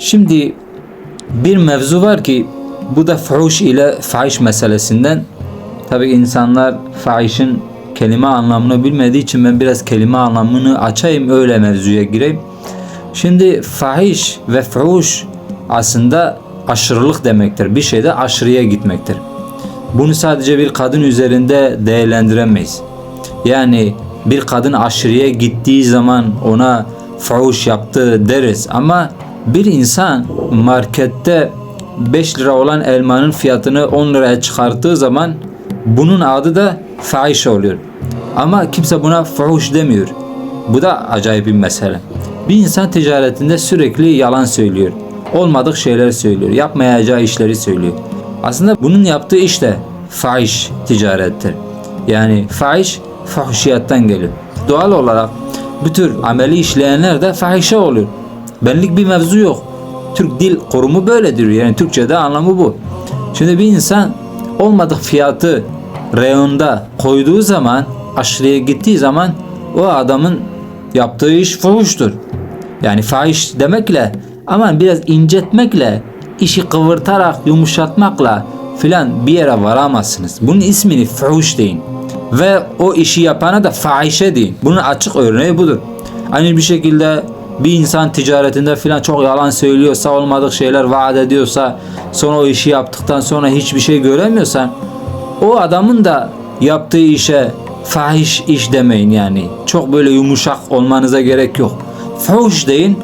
Şimdi bir mevzu var ki bu da fuhuş ile fahiş meselesinden. Tabi insanlar fahişin kelime anlamını bilmediği için ben biraz kelime anlamını açayım öyle mevzuya gireyim. Şimdi fahiş ve fuhuş aslında aşırılık demektir. Bir şeyde aşırıya gitmektir. Bunu sadece bir kadın üzerinde değerlendiremeyiz. Yani bir kadın aşırıya gittiği zaman ona fuhuş yaptı deriz ama bir insan markette 5 lira olan elmanın fiyatını 10 liraya çıkarttığı zaman bunun adı da fahiş oluyor. Ama kimse buna fuhuş demiyor. Bu da acayip bir mesele. Bir insan ticaretinde sürekli yalan söylüyor. Olmadık şeyler söylüyor. Yapmayacağı işleri söylüyor. Aslında bunun yaptığı iş de fahiş ticarettir. Yani fahiş fuhşiyattan geliyor. Doğal olarak bu tür ameli işleyenler de fahişe oluyor. Benlik bir mevzu yok. Türk Dil Kurumu böyle diyor. Yani Türkçe'de anlamı bu. Şimdi bir insan olmadık fiyatı reyonda koyduğu zaman aşırıya gittiği zaman o adamın yaptığı iş fuhuştur. Yani fahiş demekle aman biraz incetmekle işi kıvırtarak yumuşatmakla filan bir yere varamazsınız. Bunun ismini fuhuş deyin. Ve o işi yapana da fahişe deyin. Bunun açık örneği budur. Aynı bir şekilde bir insan ticaretinde filan çok yalan söylüyorsa, olmadık şeyler vaat ediyorsa, sonra o işi yaptıktan sonra hiçbir şey göremiyorsan, o adamın da yaptığı işe fahiş iş demeyin yani. Çok böyle yumuşak olmanıza gerek yok. Fuhuş deyin,